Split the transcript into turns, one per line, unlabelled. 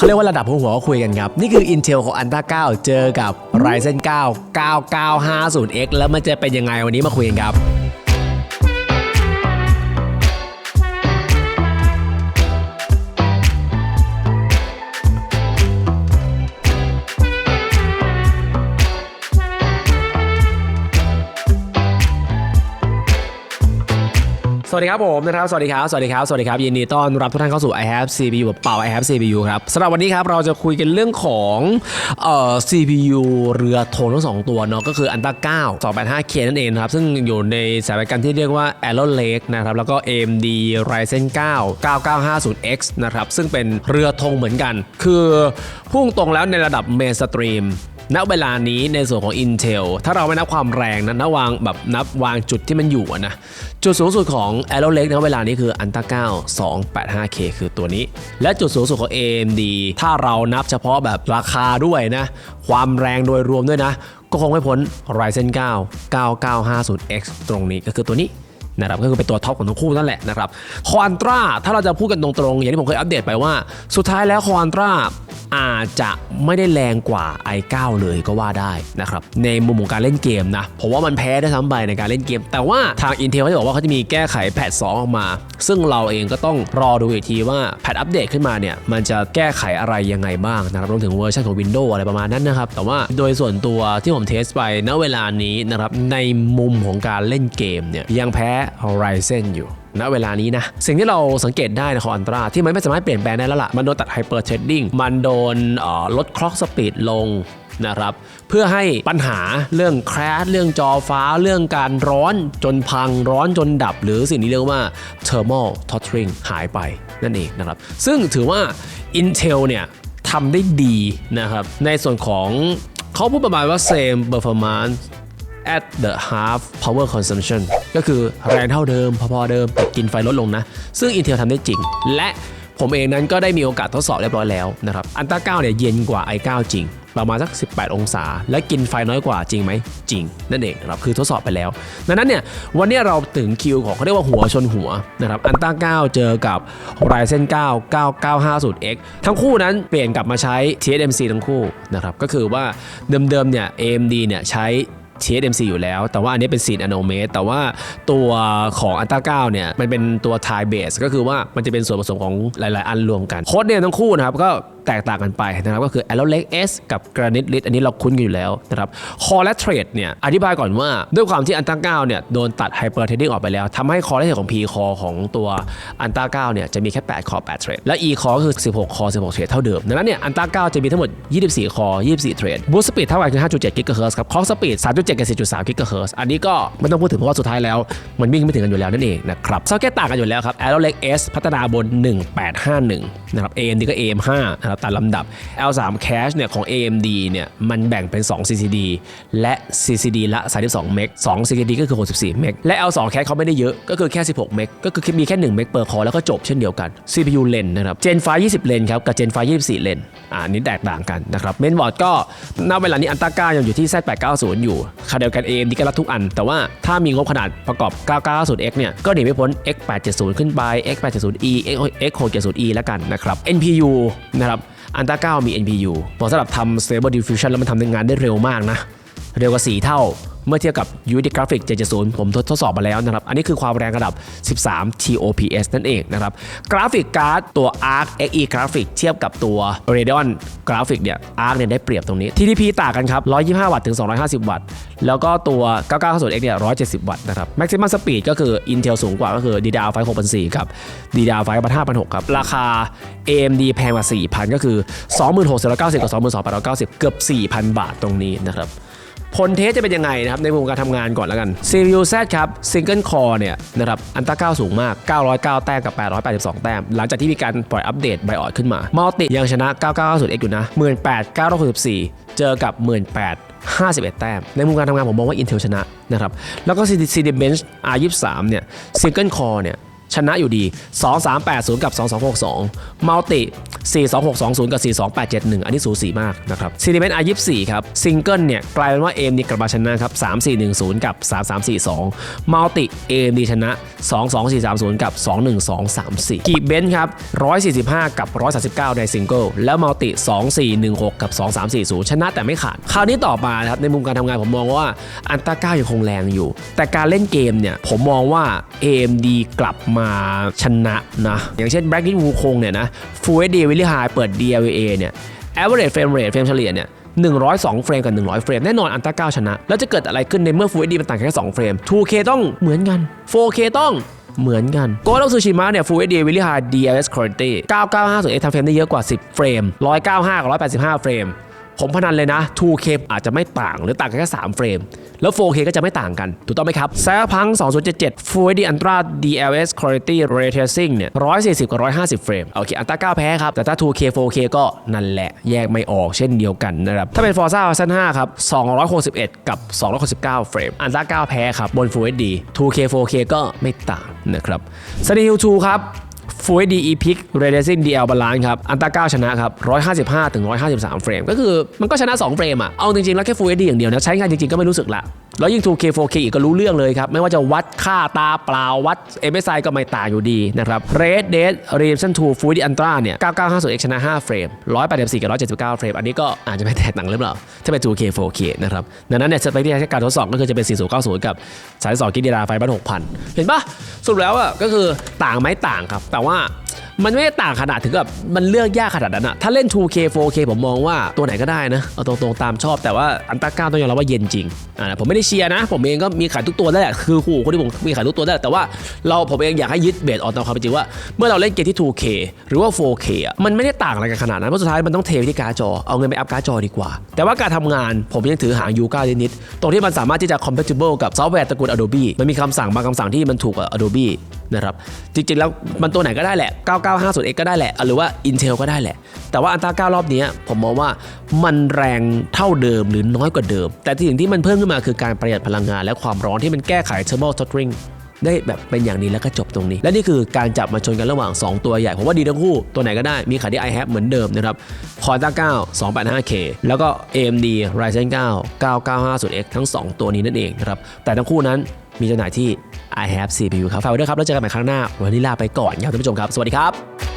เขาเรียกว่าระดับหัวหัวก็คุยกันครับ นี่คือ Intel ของ Anta 9 เจอกับ Ryzen 9 9950X แล้วมันจะเป็นยังไงวันนี้มาคุยกันครับ สวัสดีครับผมนะครับ สวัสดีครับ สวัสดีครับ สวัสดีครับยินดีต้อนรับทุกท่านเข้าสู่ i have CPU แบบเป่า i have CPU ครับสำหรับวันนี้ครับเราจะคุยกันเรื่องของเอ่อ CPU เรือธงทั้งสองตัวเนาะก็คือ Anta 9 285K นั่นเองครับ ซึ่งอยู่ในสายการที่เรียกว่า Arrow Lake นะครับ แล้วก็ AMD Ryzen 9 9950X นะครับ ซึ่งเป็นเรือธงเหมือนกัน คือพุ่งตรงแล้วในระดับ mainstream ณเวลานี้ในส่วนของ Intel ถ้าเราไม่นับความแรงนะนับวางแบบนับวางจุดที่มันอยู่นะ จุดสูงสุดของ Arrow Lake ณเวลานี้คือ Anta 9 285K คือตัวนี้ และจุดสูงสุดของ AMD ถ้าเรานับเฉพาะแบบราคาด้วยนะ ความแรงโดยรวมด้วยนะ ก็คงไม่พ้น Ryzen 9 9950X ตรงนี้ก็คือตัวนี้นะครับก็คือเป็นตัวท็อปของทั้งคู่นั่นแหละนะครับคอนตราถ้าเราจะพูดกันตรงๆอย่างที่ผมเคยอัปเดตไปว่า สุดท้ายแล้วคอนตรา อาจจะไม่ได้แรงกว่า i9 เลยก็ว่าได้นะครับในมุมของการเล่นเกมนะผมว่ามันแพ้ได้ทั้งใบในการเล่นเกม แต่ว่าทาง Intel เขาจะบอกว่าเขาจะมีแก้ไขแพท 2 ออกมา ซึ่งเราเองก็ต้องรอดูอีกทีว่าแพทอัปเดตขึ้นมาเนี่ยมันจะแก้ไขอะไรยังไงบ้างนะครับรวมถึงเวอร์ชันของ Windows อะไรประมาณนั้นนะครับแต่ว่าโดยส่วนตัวที่ผมเทสไปณเวลานี้นะครับในมุมของการเล่นเกมเนี่ยยังแพ้ Horizon อยู่ ณเวลานี้นะ สิ่งที่เราสังเกตได้ในคออันตราที่มันไม่สามารถเปลี่ยนแปลงได้แล้วล่ะ มันโดนตัดไฮเปอร์เทรดดิ้งมันโดนลดคล็อกสปีดลงนะครับเพื่อให้ปัญหาเรื่องแครชเรื่องจอฟ้าเรื่องการร้อนจนพังร้อนจนดับ หรือสิ่งที่เรียกว่า thermal throttling หายไปนั่นเองนะครับ ซึ่งถือว่า Intel เนี่ยทำได้ดีนะครับในส่วนของเขาพูดประมาณว่า same performance at the half power consumption ก็คือแรงเท่าเดิม พอๆเดิมแต่กินไฟลดลงนะ ซึ่ง Intel ทำได้จริง และผมเองนั้นก็ได้มีโอกาสทดสอบเรียบร้อยแล้วนะครับอันต้า9เนี่ยเย็นกว่า i9 จริง ประมาณสัก 18 องศา และกินไฟน้อยกว่าจริงไหมจริง นั่นเองนะครับคือทดสอบไปแล้ว ดังนั้นเนี่ยวันนี้เราถึงคิวของเขาเรียกว่าหัวชนหัวนะครับอันต้า9 เจอกับ Ryzen 9 9950X ทั้งคู่นั้นเปลี่ยนกลับมาใช้ TSMC ทั้งคู่นะครับก็คือว่าเดิมๆเนี่ย AMD เนี่ยใช้ TSMC อยู่แล้ว แต่ว่าอันนี้เป็นซีนอโนเมตแต่ว่าตัวของอัลต้า9เนี่ยมันเป็นตัวไทเบสก็คือว่ามันจะเป็นส่วนผสมของหลาย ๆ อันรวมกันโค้ดเนี่ยทั้งคู่นะครับก็ แตกต่างกันไปนะครับก็คือ Arrow Lake S กับ Granite Lit อันนี้เราคุ้นกันอยู่แล้วนะครับ Core และ Trade เนี่ยอธิบายก่อนว่าด้วยความที่อันต้า9เนี่ยโดนตัด Hyper Threading ออกไปแล้วทำให้ Core และ Trade ของ P Core ของตัวอันต้า9เนี่ยจะมีแค่8 Core 8 Trade และ E Core ก็คือ 16 Core 16 Trade เท่าเดิม ดังนั้นเนี่ยอันต้า9จะมีทั้งหมด 24 Core 24 Trade Boost Speed เท่ากันคือ 5.7 GHz ครับ Clock Speed 3.7 กับ 4.3 GHz อันนี้ก็ไม่ต้องพูดถึงเพราะว่าสุดท้ายแล้ว มันวิ่งไม่ถึงกันอยู่แล้วนั่นเองนะครับซอเก็ตต่างกันอยู่แล้วครับ Arrow Lake S พัฒนาบน 1851 นะครับ AMD ก็ AM5 นะครับตามลำดับ L3 Cache เนี่ยของ AMD เนี่ยมันแบ่งเป็น 2 CCD และ CCD ละ 32 เมก 2 CCD ก็คือ 64 เมก และ L2 Cache เขาไม่ได้เยอะ ก็คือแค่ 16 เมก ก็คือมีแค่ 1 เมกเปอร์คอแล้วก็จบเช่นเดียวกัน CPU เลนนะครับ Gen 5 20 เลนครับ กับ Gen 5 24 เลนอ่านี้แตกต่างกันนะครับ เมนบอร์ดก็ณเวลานี้อันต้า9ยังอยู่ที่ Z890 อยู่คาเดียวกัน AMD ก็รับทุกอัน แต่ว่าถ้ามีงบขนาดประกอบ 990X เนี่ย ก็หนีไม่พ้น X870 ขึ้นไป X870E X670E แล้วกันนะครับ NPU นะครับอันต้า9มี NPU เหมาะสำหรับทำ Stable Diffusion แล้วมันทำงานได้เร็วมากนะ เร็วกว่า 4 เท่า เมื่อเทียบกับ UD Graphics 770 ผมทดสอบมาแล้วนะครับ อันนี้คือความแรงระดับ 13 TOPS นั่นเองนะครับ กราฟิกการ์ดตัว Arc XE Graphic เทียบกับตัว Radeon Graphic เนี่ย Arc เนี่ยได้เปรียบตรงนี้ TDP ต่างกันครับ 125 วัตต์ถึง 250 วัตต์ แล้วก็ตัว 9950X เนี่ย 170 วัตต์นะครับ Maximum Speed ก็คือ Intel สูงกว่าก็คือ DDR5 6004กับ DDR5 5600ครับ ราคา AMD แพงกว่า4,000 ก็คือ 26,990กับ22,890 เกือบ 4,000 บาทตรงนี้นะครับ ผลเทสจะเป็นยังไงนะครับในมุมการทำงานก่อนแล้วกัน CPU Z ครับ Single Core เนี่ยนะครับอันต้า9สูงมาก 909 แต้มกับ 882 แต้ม หลังจากที่มีการปล่อยอัปเดตไบออดขึ้นมา มัลติยังชนะ 9990X อยู่นะ 18,964 เจอกับ 18 51 แต้ม ในมุมการทำงานผมมองว่า Intel ชนะนะครับ แล้วก็ CD Bench R23 เนี่ย Single Core เนี่ย ชนะอยู่ดี 2380 กับ 2262 มัลติ 42620 กับ 42871 อันนี้สูสีมากนะครับซีนิเมนต์ R24 ครับ ซิงเกิลเนี่ยกลายเป็นว่า AMD กลับมาชนะครับ 3410 กับ 3342 มัลติ AMD ชนะ 22430 กับ 21234 กีบเบนครับ 145 กับ 139 ในซิงเกิล แล้วมัลติ 2416 กับ 2340 ชนะแต่ไม่ขาด คราวนี้ต่อมานะครับในมุมการทำงานผมมองว่าอันตาก้ายังคงแรงอยู่ แต่การเล่นเกมเนี่ยผมมองว่า AMD กลับมาชนะนะ อย่างเช่น Black King Wukong เนี่ยนะ Full HD Really High เปิด DLA เนี่ย Average Frame Rate เฟรมเฉลี่ยเนี่ย102 เฟรมกับ 100 เฟรม แน่นอนอันตราก้าชนะ แล้วจะเกิดอะไรขึ้นในเมื่อ Full HD มันต่างแค่ 2 เฟรม 2K ต้องเหมือนกัน 4K ต้องเหมือนกันโกโ o ซูชิมะเนี่ย Full HD Really High DLS Quality 995ส่วน X ทำเฟรมได้เยอะกว่า 10 เฟรม 195 กับ 185 เฟรม ผมพนันเลยนะ 2K อาจจะไม่ต่างหรือต่างกันแค่ 3 เฟรม แล้ว 4K ก็จะไม่ต่างกัน ถูกต้องไหมครับ Cyberpunk 2077 Full HD Ultra DLS Quality Ray Tracing เนี่ย140 กับ 150 เฟรม โอเค อันตราก้าแพ้ครับ แต่ถ้า 2K 4K ก็นั่นแหละ แยกไม่ออกเช่นเดียวกันนะครับ ถ้าเป็น Forza Horizon 5 ครับ 261 กับ 269 เฟรม อันตราก้าแพ้ครับบน Full HD 2K 4K ก็ไม่ต่างนะครับ Sunny Hill 2 ครับ ฟูเอดีอีพิกเรเดซินดีเอลบาลานครับ อันต้าชนะครับ 155ถึง153 เฟรม ก็คือมันก็ชนะ 2 เฟรมอะเอาจริงๆ แล้วแค่ฟูเอดีอย่างเดียวนะ ใช้งานจริงๆ ก็ไม่รู้สึกละ แล้วยิ่ง 2K 4K อีกก็รู้เรื่องเลยครับ ไม่ว่าจะวัดค่าตาเปล่าวัด MSI ก็ไม่ต่างอยู่ดีนะครับ Red Dead Redemption 2 Full Ultra เนี่ย 9950X ชนะ 5 เฟรม 184 กับ 179 เฟรม อันนี้ก็อาจจะไม่แตกต่างหรือเปล่า ถ้าเป็น 2K 4K นะครับ ดังนั้นเนี่ยสเปคที่ใช้การทดสอบก็คือจะเป็น 4090 กับ 32กิกะไฟบ้าน6,000 เห็นปะสรุปแล้วอะก็คือต่างไหมต่างครับ แต่ว่า มันไม่ได้ต่างขนาดถึงกับมันเลือกยากขนาดนั้นอะถ้าเล่น 2K 4K ผมมองว่าตัวไหนก็ได้นะ เอาตรงๆตามชอบแต่ว่าอันตราก้าต้องยอมรับว่าเย็นจริงอ่าผมไม่ได้เชียร์นะ ผมเองก็มีขายทุกตัวได้แหละคือคู่คนที่ผมมีขายทุกตัวได้แต่ว่าเราผมเองอยากให้ยึดเบสออนตามความเป็นจริงว่าเมื่อเราเล่นเกมที่ 2K หรือว่า 4K อะมันไม่ได้ต่างอะไรกันขนาดนั้นเพราะสุดท้ายมันต้องเทไปที่การ์ดจอเอาเงินไปอัพการ์ดจอดีกว่า แต่ว่าการทำงานผมยังถือหาง U9 นิดๆตรงที่มันสามารถที่จะ compatible กับซอฟต์แวร์ตระกูล Adobe มันมีคำสั่งบางคำสั่งที่มันถูกกับ Adobe นะครับจริงๆแล้วมันตัวไหนก็ได้แหละ 9950X ก็ได้แหละ หรือว่า Intel ก็ได้แหละ แต่ว่าอันตรา9รอบนี้ผมมองว่ามันแรงเท่าเดิมหรือน้อยกว่าเดิม แต่สิ่งที่มันเพิ่มขึ้นมาคือการประหยัดพลังงาน และความร้อนที่มันแก้ไข thermal throttling ได้แบบเป็นอย่างนี้แล้วก็จบตรงนี้ และนี่คือการจับมาชนกันระหว่าง 2 ตัวใหญ่ ผมว่าดีทั้งคู่ ตัวไหนก็ได้มีขายที่ i h a v e เหมือนเดิมนะครับ c o r t a 9 285K แล้วก็ AMD Ryzen 9 9950X ทั้ง 2 ตัวนี้นั่นเองนะครับแต่ทั้งคู่นั้น มีจำหน่ายที่ i have CPU ครับฝากไว้ด้วยครับแล้วเจอกันใหม่ครั้งหน้า วันนี้ลาไปก่อนครับท่านผู้ชมครับ สวัสดีครับ